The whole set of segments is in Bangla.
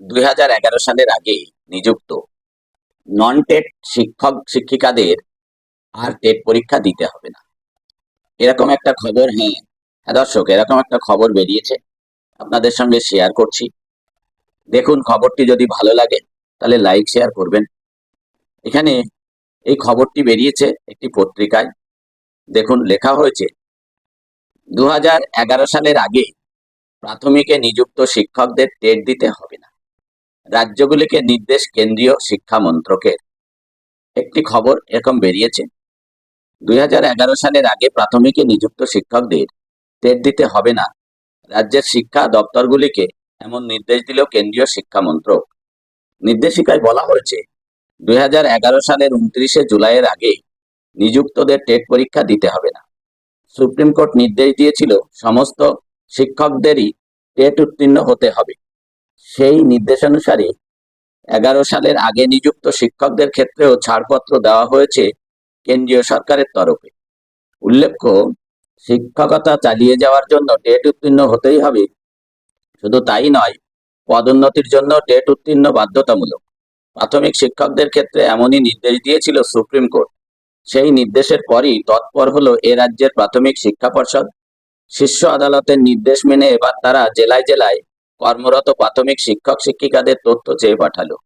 দুই হাজার এগারো সালের আগে নিযুক্ত নন টেট শিক্ষক শিক্ষিকাদের আর টেট পরীক্ষা দিতে হবে না। এরকম একটা খবর হ্যাঁ হ্যাঁ দর্শক, এরকম একটা খবর বেরিয়েছে। আপনাদের সঙ্গে শেয়ার করছি। দেখুন, খবরটি যদি ভালো লাগে, তাহলে লাইক শেয়ার করবেন। এখানে এই খবরটি বেরিয়েছে একটি পত্রিকায়। দেখুন, লেখা হয়েছে দু হাজার এগারো সালের আগে প্রাথমিকে নিযুক্ত শিক্ষকদের টেট দিতে হবে না। রাজ্যগুলিকে নির্দেশ কেন্দ্রীয় শিক্ষা মন্ত্রকের। একটি খবর এরকম বেরিয়েছে। দুই হাজার এগারো সালের আগে প্রাথমিকে নিযুক্ত শিক্ষকদের টেট দিতে হবে না। রাজ্যের শিক্ষা দপ্তরগুলিকে এমন নির্দেশ দিল কেন্দ্রীয় শিক্ষা মন্ত্রক। নির্দেশিকায় বলা হয়েছে, দুই হাজার এগারো সালের উনত্রিশে জুলাইয়ের আগে নিযুক্তদের টেট পরীক্ষা দিতে হবে না। সুপ্রিম কোর্ট নির্দেশ দিয়েছিল, সমস্ত শিক্ষকদেরই টেট উত্তীর্ণ হতে হবে। সেই নির্দেশানুসারে এগারো সালের আগে নিযুক্ত শিক্ষকদের ক্ষেত্রেও ছাড়পত্র দেওয়া হয়েছে কেন্দ্রীয় সরকারের তরফে। উল্লেখ্য, শিক্ষকতা চালিয়ে যাওয়ার জন্য টেট উত্তীর্ণ হতেই হবে। শুধু তাই নয়, পদোন্নতির জন্য টেট উত্তীর্ণ বাধ্যতামূলক। প্রাথমিক শিক্ষকদের ক্ষেত্রে এমনই নির্দেশ দিয়েছিল সুপ্রিম কোর্ট। সেই নির্দেশের পরই তৎপর হলো এ রাজ্যের প্রাথমিক শিক্ষা পর্ষদ। শীর্ষ আদালতের নির্দেশ মেনে এবার তারা জেলায় জেলায় কর্মরত প্রাথমিক শিক্ষক শিক্ষিকাদের তথ্য চেয়ে পাঠালো।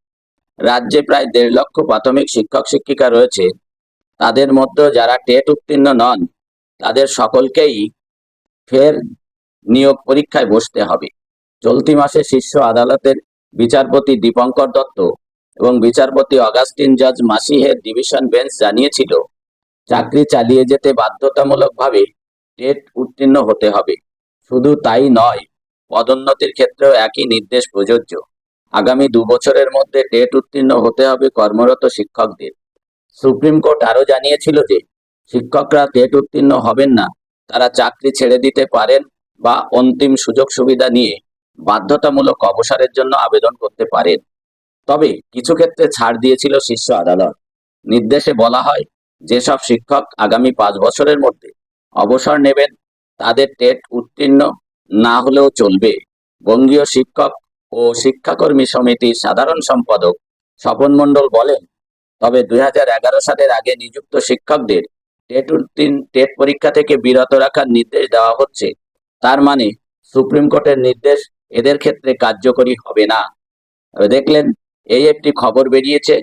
রাজ্যে প্রায় দেড় লক্ষ প্রাথমিক শিক্ষক শিক্ষিকা রয়েছে। তাদের মধ্যে যারা টেট উত্তীর্ণ নন, তাদের সকলকেই ফের নিয়োগ পরীক্ষায় বসতে হবে। চলতি মাসে শীর্ষ আদালতের বিচারপতি দীপঙ্কর দত্ত এবং বিচারপতি অগাস্টিন জজ মাসিহের ডিভিশন বেঞ্চ জানিয়েছিল, চাকরি চালিয়ে যেতে বাধ্যতামূলকভাবে টেট উত্তীর্ণ হতে হবে। শুধু তাই নয় পদোন্নতির ক্ষেত্রেও একই নির্দেশ প্রযোজ্য। আগামী দু বছরের মধ্যে টেট উত্তীর্ণ হতে হবে কর্মরত শিক্ষকদের। সুপ্রিম কোর্ট আরও জানিয়েছিল যে, শিক্ষকরা টেট উত্তীর্ণ হবেন না, তারা চাকরি ছেড়ে দিতে পারেন বা অন্তিম সুযোগ সুবিধা নিয়ে বাধ্যতামূলক অবসরের জন্য আবেদন করতে পারেন। তবে কিছু ক্ষেত্রে ছাড় দিয়েছিল শীর্ষ আদালত। নির্দেশে বলা হয়, যেসব শিক্ষক আগামী পাঁচ বছরের মধ্যে অবসর নেবেন, তাদের টেট উত্তীর্ণ না হলেও চলবে। বঙ্গীয় শিক্ষক ও শিক্ষাকর্মী সমিতির সাধারণ সম্পাদক স্বপন মণ্ডল বলেন, তবে দুই হাজার এগারো সালের আগে নিযুক্ত শিক্ষকদের টেট উত্তীর্ণ টেট পরীক্ষা থেকে বিরত রাখার নির্দেশ দেওয়া হচ্ছে। তার মানে সুপ্রিম কোর্টের নির্দেশ এদের ক্ষেত্রে কার্যকরী হবে না। দেখলেন, এই একটি খবর বেরিয়েছে।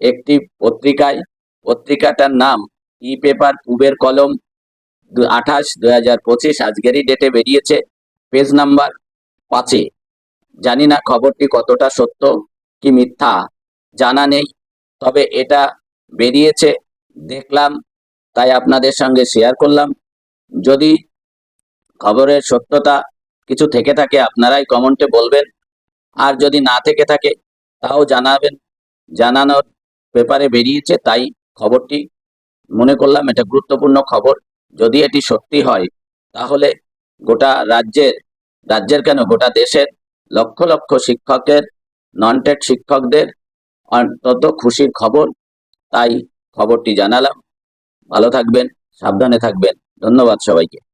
একটি পত্রিকায়, পত্রিকাটার নাম ই পেপার পুবের কলম আঠাশ দুই আজকেরই ডেটে বেরিয়েছে। পেজ নাম্বার পাঁচে, জানি না খবরটি কতটা সত্য কি মিথ্যা, জানা নেই, তবে এটা বেরিয়েছে, দেখলাম, তাই আপনাদের সঙ্গে শেয়ার করলাম। যদি খবরের সত্যতা কিছু থেকে থাকে, আপনারাই কমেন্টে বলবেন। আর যদি না থেকে থাকে, তাও জানাবেন। জানানোর পেপারে বেরিয়েছে, তাই খবরটি মনে করলাম এটা গুরুত্বপূর্ণ খবর। যদি এটি সত্যি হয়, তাহলে গোটা রাজ্যের রাজ্যের কেন? গোটা দেশের লক্ষ লক্ষ শিক্ষকের নন টেট শিক্ষকদের অন্তত খুশির খবর। তাই খবরটি জানালাম। ভালো থাকবেন, সাবধানে থাকবেন। ধন্যবাদ সবাইকে।